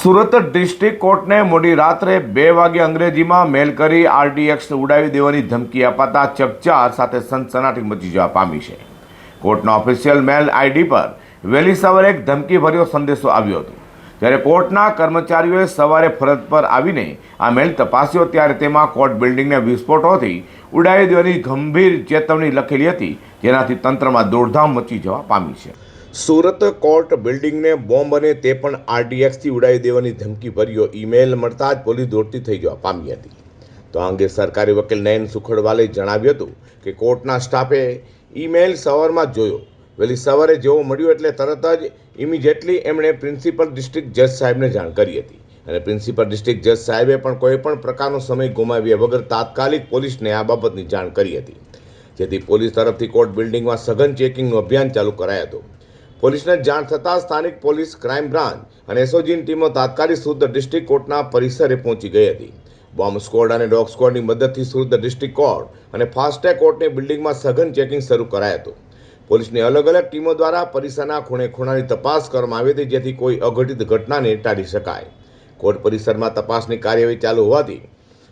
Surat district કોર્ટને મોડી રાત્રે બે વાગે અંગ્રેજીમાં મેલ કરી આરડીએક્સને ઉડાવી દેવાની ધમકી અપાતા ચકચાર સાથે સનસનાટી મચી જવા પામી છે. કોર્ટના ઓફિશિયલ મેલ આઈડી પર વહેલી સવારે એક ધમકીભર્યો સંદેશો આવ્યો હતો. જ્યારે કોર્ટના કર્મચારીઓએ સવારે ફરજ પર આવીને આ મેલ તપાસ્યો, ત્યારે તેમાં કોર્ટ બિલ્ડિંગને વિસ્ફોટોથી ઉડાવી દેવાની ગંભીર ચેતવણી લખેલી હતી, જેનાથી તંત્રમાં દોડધામ મચી જવા પામી છે. સુરત કોર્ટ બિલ્ડિંગને બોમ્બ અને તે પણ આરડીએક્સથી ઉડાવી દેવાની ધમકી ભર્યો ઈમેલ મળતા જ પોલીસ દોડતી થઈ જવા પામી હતી. તો આ અંગે સરકારી વકીલ નયન સુખડવાલે જણાવ્યું હતું કે કોર્ટના સ્ટાફે ઈમેલ સવારમાં જોયો. વહેલી સવારે જેવો મળ્યો એટલે તરત જ ઇમિડિયેટલી એમણે પ્રિન્સિપલ ડિસ્ટ્રિક્ટ જજ સાહેબને જાણ કરી હતી. અને પ્રિન્સિપલ ડિસ્ટ્રિક્ટ જજ સાહેબે પણ કોઈ પણ પ્રકારનો સમય ગુમાવ્યા વગર તાત્કાલિક પોલીસને આ બાબતની જાણ કરી હતી. જેથી પોલીસ તરફથી કોર્ટ બિલ્ડિંગમાં સઘન ચેકિંગનું અભિયાન ચાલુ કરાયું હતું. પોલીસને જાણ થતાં સ્થાનિક પોલીસ ક્રાઇમ બ્રાન્ચ અને એસઓજીની ટીમો તાત્કાલિક સુરત ડિસ્ટ્રિક્ટ કોર્ટના પરિસરે પહોંચી ગઈ હતી. બોમ્બ સ્કોડ અને ડોગ સ્કોડની મદદથી સુરત ડિસ્ટ્રિક્ટ કોર્ટ અને ફાસ્ટેગ કોર્ટની બિલ્ડિંગમાં સઘન ચેકિંગ શરૂ કરાયું હતું. પોલીસની અલગ અલગ ટીમો દ્વારા પરિસરના ખૂણે ખૂણાની તપાસ કરવામાં આવી હતી જેથી કોઈ અઘટિત ઘટનાને ટાળી શકાય. કોર્ટ પરિસરમાં તપાસની કાર્યવાહી ચાલુ હોવાથી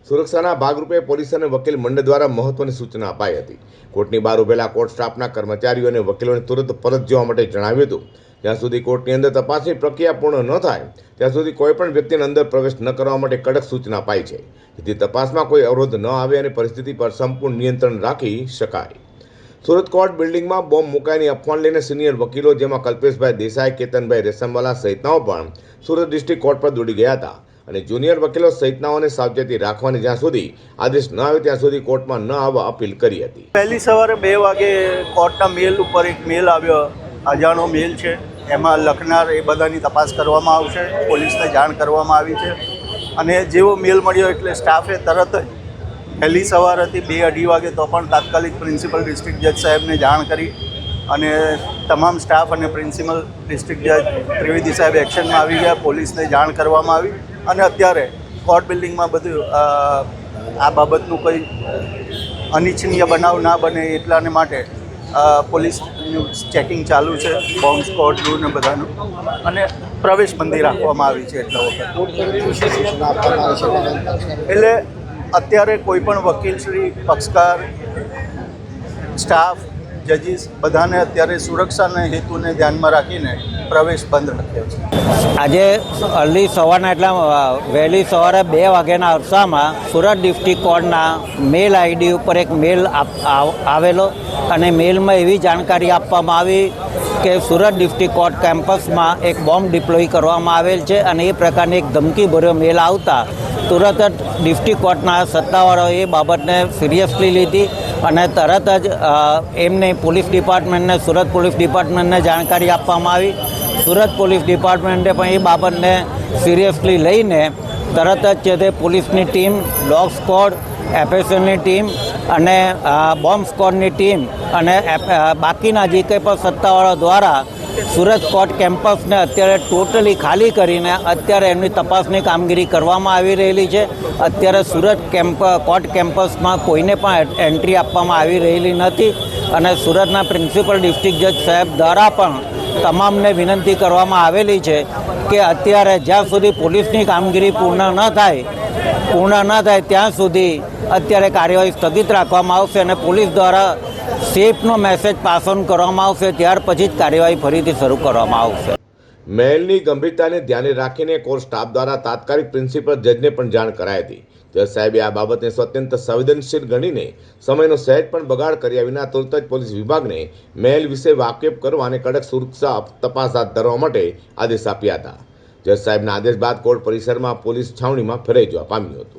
સુરક્ષાના ભાગરૂપે પોલીસ અને વકીલ મંડળ દ્વારા મહત્વની સૂચના અપાઈ હતી. કોર્ટની બહાર ઉભેલા કોર્ટ સ્ટાફના કર્મચારીઓ અને વકીલોને તુરંત પરત જવા માટે જણાવ્યું હતું. જ્યાં સુધી કોર્ટની અંદર તપાસની પ્રક્રિયા પૂર્ણ ન થાય, ત્યાં સુધી કોઈ પણ વ્યક્તિને અંદર પ્રવેશ ન કરવા માટે કડક સૂચના અપાઈ છે. જેથી તપાસમાં કોઈ અવરોધ ન આવે અને પરિસ્થિતિ પર સંપૂર્ણ નિયંત્રણ રાખી શકાય. સુરત કોર્ટ બિલ્ડિંગમાં બોમ્બ મુકાઈની અફવાન લઈને સિનિયર વકીલો જેમાં કલ્પેશભાઈ દેસાઈ, કેતનભાઈ રેશમવાલા સહિતનાઓ પણ સુરત ડિસ્ટ્રિક્ટ કોર્ટ પર દોડી ગયા હતા. અને જુનિયર વકીલો સહિતનાઓને સાવચેતી રાખવાની જ્યાં સુધી આદેશ ન આવે ત્યાં સુધી કોર્ટમાં ન આવવા અપીલ કરી હતી. પહેલી સવારે બે વાગે કોર્ટના મેલ ઉપર એક મેલ આવ્યો. અજાણો મેલ છે. એમાં લખનાર એ બધાની તપાસ કરવામાં આવશે. પોલીસને જાણ કરવામાં આવી છે. અને જેવો મેલ મળ્યો એટલે સ્ટાફે તરત જ પહેલી સવાર હતી બે અઢી વાગે તો પણ તાત્કાલિક પ્રિન્સિપલ ડિસ્ટ્રિક્ટ જજ સાહેબને જાણ કરી અને તમામ સ્ટાફ અને પ્રિન્સિપલ ડિસ્ટ્રિક્ટ જજ ત્રિવેદી સાહેબ એક્શનમાં આવી ગયા. પોલીસને જાણ કરવામાં આવી. અને અત્યારે કોર્ટ બિલ્ડિંગમાં બધું આ બાબતનું કંઈ અનિચ્છનીય બનાવ ના બને એટલાને માટે પોલીસનું ચેકિંગ ચાલુ છે, બોમ્બ સ્કોડનું ને બધાનું. અને પ્રવેશ બંધી રાખવામાં આવી છે એટલા વખત. એટલે અત્યારે કોઈ પણ વકીલશ્રી પક્ષકાર, સ્ટાફ જજીસ બધાને અત્યારે સુરક્ષાના હેતુને ધ્યાનમાં રાખીને પ્રવેશ બંધ રાખ્યો છે. આજે અર્લી સવારના એટલા વહેલી સવારે બે વાગ્યાના અરસામાં સુરત ડિસ્ટ્રિક્ટ કોર્ટના મેલ આઈડી ઉપર એક મેલ આવેલો અને મેલમાં એવી જાણકારી આપવામાં આવી કે સુરત ડિસ્ટ્રિક્ટ કોર્ટ કેમ્પસમાં એક બોમ્બ ડિપ્લોય કરવામાં આવેલ છે અને એ પ્રકારની એક ધમકીભર્યો મેલ આવતા તુરત જ ડિસ્ટ્રિક્ટ કોર્ટના સત્તાવાળાઓએ એ બાબતને સિરિયસલી લીધી અને તરત જ એમને પોલીસ ડિપાર્ટમેન્ટને, સુરત પોલીસ ડિપાર્ટમેન્ટને જાણકારી આપવામાં આવી. સુરત પોલીસ ડિપાર્ટમેન્ટે પણ એ બાબતને સિરિયસલી લઈને તરત જ છે તે પોલીસની ટીમ, ડોગ સ્કોડ, એફએસએલની ટીમ અને બોમ્બ સ્કોડની ટીમ અને બાકીના જે કંઈ પણ સત્તાવાળા દ્વારા સુરત કોર્ટ કેમ્પસને અત્યારે ટોટલી ખાલી કરીને અત્યારે એમની તપાસની કામગીરી કરવામાં આવી રહેલી છે. અત્યારે સુરત કેમ્પ, કોર્ટ કેમ્પસમાં કોઈને પણ એન્ટ્રી આપવામાં આવી રહેલી નથી અને સુરતના પ્રિન્સિપલ ડિસ્ટ્રિક્ટ જજ સાહેબ દ્વારા પણ તમામને વિનંતી કરવામાં આવેલી છે કે અત્યારે જ્યાં સુધી પોલીસની કામગીરી પૂર્ણ ન થાય, પૂર્ણ ન થાય ત્યાં સુધી અત્યારે કાર્યવાહી સ્થગિત રાખવામાં આવશે અને પોલીસ દ્વારા સેફનો મેસેજ પાસ ઓન કરવામાં આવશે, ત્યાર પછી જ કાર્યવાહી ફરીથી શરૂ કરવામાં આવશે. મહેલની ગંભીરતાને ધ્યાને રાખીને કોર્ટ સ્ટાફ દ્વારા તાત્કાલિક પ્રિન્સિપલ જજને પણ જાણ કરાઈ હતી. જજ સાહેબે આ બાબતને અત્યંત સંવેદનશીલ ગણીને સમયનો સહેજ પણ બગાડ કર્યા વિના તુરત જ પોલીસ વિભાગને મહેલ વિશે વાકેફ કરવા અને કડક સુરક્ષા તપાસ હાથ ધરવા માટે આદેશ આપ્યા હતા. જજ સાહેબના આદેશ બાદ કોર્ટ પરિસરમાં પોલીસ છાવણીમાં ફેરાઈ જવા પામ્યું હતું.